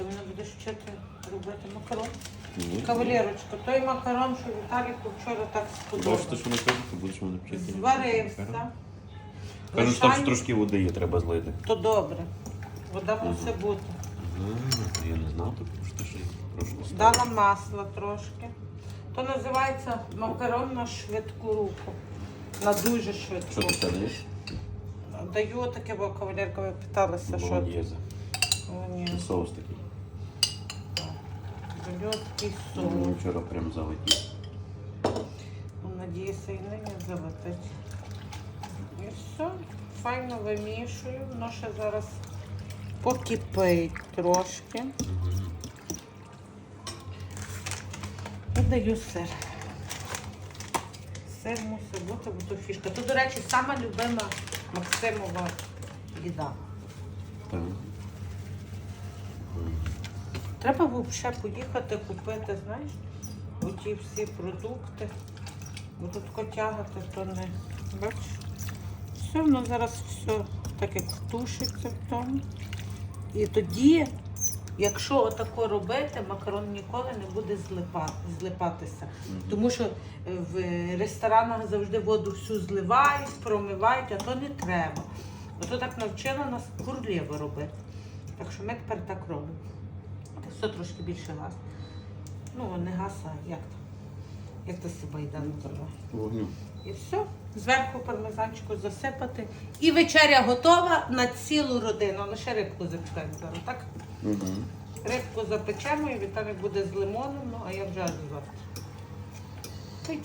Ти мене будеш вчити робити макарон. Ні. Кавалерочка, той макарон, що Віталіку вчора так Бачите, сподобався. що не кажуть, ти будеш мене вчити. Зварився. Кажуть, що там Лишань, трошки води є, треба злити. То добре. Вода мусить бути. А, Я не знав, тому що ще й трошки Дала масла трошки. То називається макарон на швидку руку. На дуже швидку. Що ти ще даєш? Даю таке, бо кавалерка ви питалася, що Молодєза. О, ні. Це соус такий. Мені соус. вчора прям залетів. Ну, Надіюся, і нині залетить. І все. Файно вимішую. Воно ще зараз покипить трошки. І даю сир. Сир мусить бути, бо то фішка. То, до речі, сама любима Максимова їда. Так. Треба взагалі поїхати купити, знаєш, оті всі продукти. Бо тут котягати, то не. Бачиш? Все, воно зараз все так як втушиться в тому. І тоді, якщо отако робити, макарон ніколи не буде злипа- злипатися. Тому що е, в ресторанах завжди воду всю зливають, промивають, а то не треба. Ото так навчила нас курлєво робити. Так що ми тепер так робимо. Все трошки більше газ. Ну, не газ, а як там? Як то себе йде називає. Вогню. І все. Зверху пармезанчику засипати. І вечеря готова на цілу родину. Лише рибку зачекаємо зараз, так? Угу. Рибку запечемо і Віталій буде з лимоном, ну а я вже аж завтра. Та й.